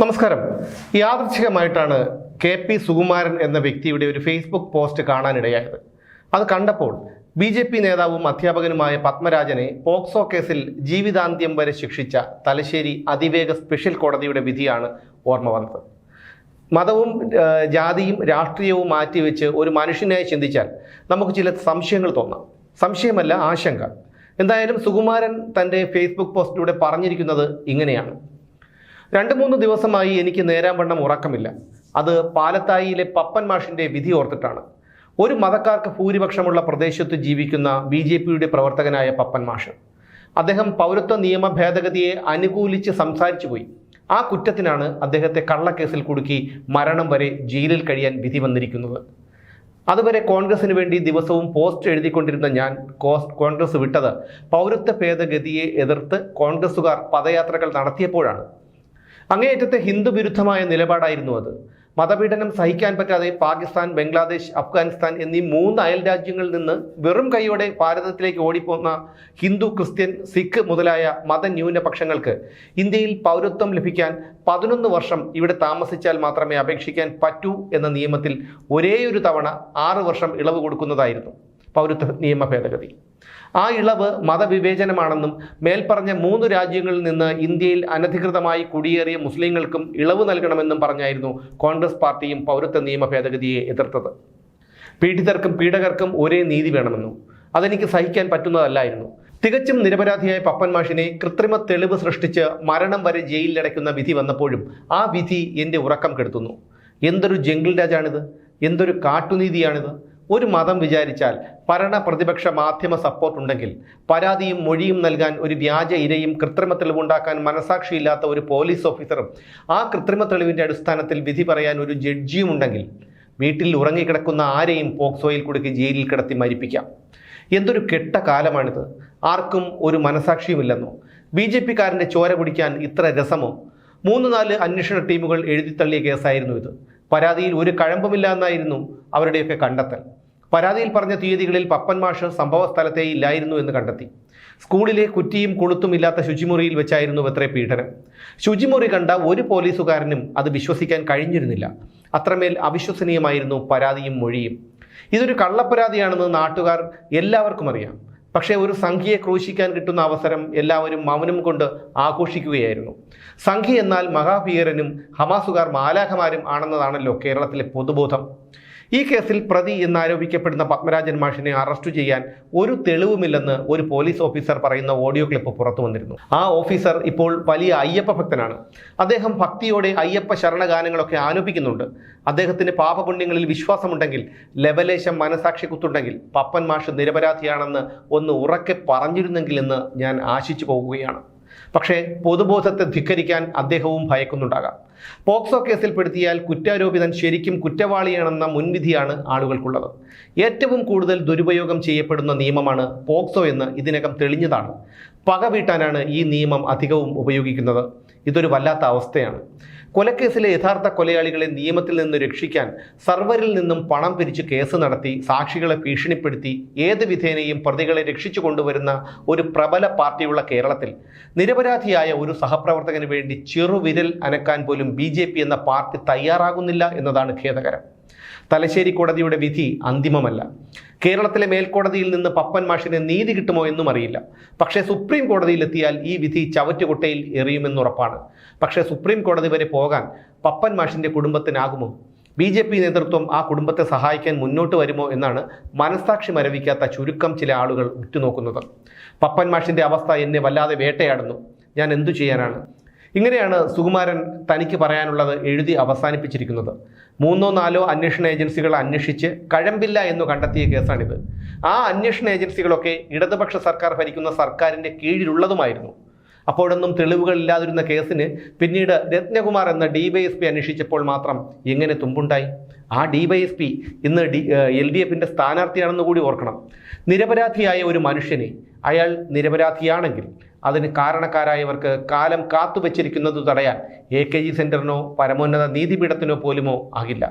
നമസ്കാരം. യാദൃച്ഛികമായിട്ടാണ് K P Sukumaran എന്ന വ്യക്തിയുടെ ഒരു ഫേസ്ബുക്ക് പോസ്റ്റ് കാണാനിടയായത്. അത് കണ്ടപ്പോൾ ബി ജെ പി നേതാവും അധ്യാപകനുമായ പത്മരാജനെ പോക്സോ കേസിൽ ജീവിതാന്ത്യം വരെ ശിക്ഷിച്ച തലശ്ശേരി അതിവേഗ സ്പെഷ്യൽ കോടതിയുടെ വിധിയാണ് ഓർമ്മ വന്നത്. മതവും ജാതിയും രാഷ്ട്രീയവും മാറ്റിവെച്ച് ഒരു മനുഷ്യനായി ചിന്തിച്ചാൽ നമുക്ക് ചില സംശയങ്ങൾ തോന്നാം. സംശയമല്ല ആശങ്ക. എന്തായാലും സുകുമാരൻ തന്റെ ഫേസ്ബുക്ക് പോസ്റ്റിലൂടെ പറഞ്ഞിരിക്കുന്നത് ഇങ്ങനെയാണ്. രണ്ട് മൂന്ന് ദിവസമായി എനിക്ക് നേരാവണ്ണം ഉറക്കമില്ല. അത് പാലത്തായിയിലെ പപ്പൻ മാഷിന്റെ വിധി ഓർത്തിട്ടാണ്. ഒരു മതക്കാർക്ക് ഭൂരിപക്ഷമുള്ള പ്രദേശത്ത് ജീവിക്കുന്ന ബി ജെ പിയുടെ പ്രവർത്തകനായ പപ്പൻ മാഷ്. അദ്ദേഹം പൗരത്വ നിയമ ഭേദഗതിയെ അനുകൂലിച്ച് സംസാരിച്ചു പോയി. ആ കുറ്റത്തിനാണ് അദ്ദേഹത്തെ കള്ളക്കേസിൽ കുടുക്കി മരണം വരെ ജയിലിൽ കഴിയാൻ വിധി വന്നിരിക്കുന്നത്. അതുവരെ കോൺഗ്രസിന് വേണ്ടി ദിവസവും പോസ്റ്റ് എഴുതിക്കൊണ്ടിരുന്ന ഞാൻ കോൺഗ്രസ് വിട്ടത് പൗരത്വ ഭേദഗതിയെ എതിർത്ത് കോൺഗ്രസുകാർ പദയാത്രകൾ നടത്തിയപ്പോഴാണ്. അങ്ങേയറ്റത്തെ ഹിന്ദു വിരുദ്ധമായ നിലപാടായിരുന്നു അത്. മതപീഡനം സഹിക്കാൻ പറ്റാതെ പാകിസ്ഥാൻ ബംഗ്ലാദേശ് അഫ്ഗാനിസ്ഥാൻ എന്നീ മൂന്ന് അയൽ രാജ്യങ്ങളിൽ നിന്ന് വെറും കൈയോടെ ഭാരതത്തിലേക്ക് ഓടിപ്പോന്ന ഹിന്ദു ക്രിസ്ത്യൻ സിഖ് മുതലായ മതന്യൂനപക്ഷങ്ങൾക്ക് ഇന്ത്യയിൽ പൗരത്വം ലഭിക്കാൻ പതിനൊന്ന് വർഷം ഇവിടെ താമസിച്ചാൽ മാത്രമേ അപേക്ഷിക്കാൻ പറ്റൂ എന്ന നിയമത്തിൽ ഒരേയൊരു തവണ ആറ് വർഷം ഇളവ് കൊടുക്കുന്നതായിരുന്നു. പൗരത്വ നിയമ ഭേദഗതി. ആ ഇളവ് മതവിവേചനമാണെന്നും മേൽപ്പറഞ്ഞ മൂന്ന് രാജ്യങ്ങളിൽ നിന്ന് ഇന്ത്യയിൽ അനധികൃതമായി കുടിയേറിയ മുസ്ലിങ്ങൾക്കും ഇളവ് നൽകണമെന്നും പറഞ്ഞായിരുന്നു കോൺഗ്രസ് പാർട്ടിയും പൗരത്വ നിയമ ഭേദഗതിയെ എതിർത്തത്. പീഡിതർക്കും പീഡകർക്കും ഒരേ നീതി വേണമെന്നും അതെനിക്ക് സഹിക്കാൻ പറ്റുന്നതല്ലായിരുന്നു. തികച്ചും നിരപരാധിയായ പപ്പൻ മാഷിനെ കൃത്രിമ തെളിവ് സൃഷ്ടിച്ച് മരണം വരെ ജയിലിലടയ്ക്കുന്ന വിധി വന്നപ്പോഴും ആ വിധി എന്റെ ഉറക്കം കെടുത്തുന്നു. എന്തൊരു ജംഗിൾ രാജാണിത്? എന്തൊരു കാട്ടുനീതിയാണിത്? ഒരു മതം വിചാരിച്ചാൽ ഭരണ പ്രതിപക്ഷ മാധ്യമ സപ്പോർട്ട് ഉണ്ടെങ്കിൽ പരാതിയും മൊഴിയും നൽകാൻ ഒരു വ്യാജ ഇരയും കൃത്രിമ തെളിവുണ്ടാക്കാൻ മനസാക്ഷിയില്ലാത്ത ഒരു പോലീസ് ഓഫീസറും ആ കൃത്രിമ തെളിവിന്റെ അടിസ്ഥാനത്തിൽ വിധി പറയാൻ ഒരു ജഡ്ജിയും ഉണ്ടെങ്കിൽ വീട്ടിൽ ഉറങ്ങിക്കിടക്കുന്ന ആരെയും പോക്സോയിൽ കൊടുക്കി ജയിലിൽ കിടത്തി മരിപ്പിക്കാം. എന്തൊരു കെട്ട കാലമാണിത്. ആർക്കും ഒരു മനസാക്ഷിയുമില്ലെന്നോ. ബി ജെ പിക്കാരന്റെ ചോര പിടിക്കാൻ ഇത്ര രസമോ? മൂന്ന് നാല് അന്വേഷണ ടീമുകൾ എഴുതിത്തള്ളിയ കേസായിരുന്നു ഇത്. പരാതിയിൽ ഒരു കഴമ്പുമില്ല എന്നായിരുന്നു അവരുടെയൊക്കെ കണ്ടെത്തൽ. പരാതിയിൽ പറഞ്ഞ തീയതികളിൽ പപ്പൻ മാഷ് സംഭവ സ്ഥലത്തെ ഇല്ലായിരുന്നു എന്ന് കണ്ടെത്തി. സ്കൂളിലെ കുറ്റിയും കൊളുത്തും ഇല്ലാത്ത ശുചിമുറിയിൽ വെച്ചായിരുന്നു അത്രേ പീഡനം. ശുചിമുറി കണ്ട ഒരു പോലീസുകാരനും അത് വിശ്വസിക്കാൻ കഴിഞ്ഞിരുന്നില്ല. അത്രമേൽ അവിശ്വസനീയമായിരുന്നു പരാതിയും മൊഴിയും. ഇതൊരു കള്ളപ്പരാതിയാണെന്ന് നാട്ടുകാർ എല്ലാവർക്കും അറിയാം. പക്ഷേ ഒരു സംഖ്യയെ ക്രൂശിക്കാൻ കിട്ടുന്ന അവസരം എല്ലാവരും മൗനം കൊണ്ട് ആഘോഷിക്കുകയായിരുന്നു. സംഖ്യ എന്നാൽ മഹാഭീകരനും ഹമാസുകാർ മാലാഖമാരും ആണെന്നതാണല്ലോ കേരളത്തിലെ പൊതുബോധം. ഈ കേസിൽ പ്രതി എന്നാരോപിക്കപ്പെടുന്ന പത്മരാജൻ മാഷിനെ അറസ്റ്റ് ചെയ്യാൻ ഒരു തെളിവുമില്ലെന്ന് ഒരു പോലീസ് ഓഫീസർ പറയുന്ന ഓഡിയോ ക്ലിപ്പ് പുറത്തു വന്നിരുന്നു. ആ ഓഫീസർ ഇപ്പോൾ വലിയ അയ്യപ്പ ഭക്തനാണ്. അദ്ദേഹം ഭക്തിയോടെ അയ്യപ്പ ശരണഗാനങ്ങളൊക്കെ ആലോപിക്കുന്നുണ്ട് അദ്ദേഹത്തിന് പാപപുണ്യങ്ങളിൽ വിശ്വാസമുണ്ടെങ്കിൽ ലവലേശം മനസാക്ഷി കുത്തുണ്ടെങ്കിൽ പപ്പൻ മാഷ് നിരപരാധിയാണെന്ന് ഒന്ന് ഉറക്കെ പറഞ്ഞിരുന്നെങ്കിൽ എന്ന് ഞാൻ ആശിച്ചു പോവുകയാണ്. പക്ഷേ പൊതുബോധത്തെ ധിക്കരിക്കാൻ അദ്ദേഹവും ഭയക്കുന്നുണ്ടാകാം. പോക്സോ കേസിൽ കേസിൽപ്പെടുത്തിയാൽ കുറ്റാരോപിതൻ ശരിക്കും കുറ്റവാളിയാണെന്ന മുൻവിധിയാണ് ആളുകൾക്കുള്ളത്. ഏറ്റവും കൂടുതൽ ദുരുപയോഗം ചെയ്യപ്പെടുന്ന നിയമമാണ് പോക്സോ എന്ന് ഇതിനകം തെളിഞ്ഞതാണ്. പക വീട്ടാനാണ് ഈ നിയമം അധികവും ഉപയോഗിക്കുന്നത്. ഇതൊരു വല്ലാത്ത അവസ്ഥയാണ്. കൊലക്കേസിലെ യഥാർത്ഥ കൊലയാളികളെ നിയമത്തിൽ നിന്ന് രക്ഷിക്കാൻ സർവറിൽ നിന്നും പണം പിരിച്ച് കേസ് നടത്തി സാക്ഷികളെ ഭീഷണിപ്പെടുത്തി ഏത് വിധേനയും പ്രതികളെ രക്ഷിച്ചു കൊണ്ടുവരുന്ന ഒരു പ്രബല പാർട്ടിയുള്ള കേരളത്തിൽ നിരപരാധിയായ ഒരു സഹപ്രവർത്തകന് വേണ്ടി ചെറുവിരൽ അനക്കാൻ പോലും ബി എന്ന പാർട്ടി തയ്യാറാകുന്നില്ല എന്നതാണ് ഖേദകരം. തലശ്ശേരി കോടതിയുടെ വിധി അന്തിമമല്ല. കേരളത്തിലെ മേൽക്കോടതിയിൽ നിന്ന് പപ്പൻ മാഷിന് നീതി കിട്ടുമോ എന്നും അറിയില്ല. പക്ഷേ സുപ്രീം കോടതിയിലെത്തിയാൽ ഈ വിധി ചവറ്റുകുട്ടയിൽ എറിയുമെന്നുറപ്പാണ്. പക്ഷേ സുപ്രീം കോടതി വരെ പോകാൻ പപ്പൻ മാഷിന്റെ കുടുംബത്തിനാകുമോ? ബി ജെ പി നേതൃത്വം ആ കുടുംബത്തെ സഹായിക്കാൻ മുന്നോട്ട് വരുമോ എന്നാണ് മനസ്സാക്ഷി മരവിക്കാത്ത ചുരുക്കം ചില ആളുകൾ ഉറ്റുനോക്കുന്നത്. പപ്പൻ മാഷിന്റെ അവസ്ഥ എന്നെ വല്ലാതെ വേട്ടയാടുന്നു. ഞാൻ എന്തു ചെയ്യാനാണ്? ഇങ്ങനെയാണ് സുകുമാരൻ തനിക്ക് പറയാനുള്ളത് എഴുതി അവസാനിപ്പിച്ചിരിക്കുന്നത്. മൂന്നോ നാലോ അന്വേഷണ ഏജൻസികൾ അന്വേഷിച്ച് കഴമ്പില്ല എന്ന് കണ്ടെത്തിയ കേസാണിത്. ആ അന്വേഷണ ഏജൻസികളൊക്കെ ഇടതുപക്ഷ സർക്കാർ ഭരിക്കുന്ന സർക്കാരിന്റെ കീഴിലുള്ളതുമായിരുന്നു. അപ്പോഴൊന്നും തെളിവുകൾ ഇല്ലാതിരുന്ന കേസിന് പിന്നീട് രത്നകുമാർ എന്ന ഡിവൈഎസ്പി അന്വേഷിച്ചപ്പോൾ മാത്രം എങ്ങനെ തുമ്പുണ്ടായി? ആ ഡിവൈഎസ്പി ഇന്ന് ഡി എൽ ഡി എഫിന്റെ സ്ഥാനാർത്ഥിയാണെന്ന് കൂടി ഓർക്കണം. നിരപരാധിയായ ഒരു മനുഷ്യനെ അയാൾ നിരപരാധിയാണെങ്കിൽ അതിന് കാരണക്കാരായവർക്ക് കാലം കാത്തുവച്ചിരിക്കുന്നത് തടയാൻ എ കെ ജി സെന്ററിനോ പരമോന്നത നീതിപീഠത്തിനോ പോലുമോ ആകില്ല.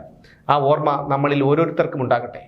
ആ ഓർമ്മ നമ്മളിൽ ഓരോരുത്തർക്കും ഉണ്ടാകട്ടെ.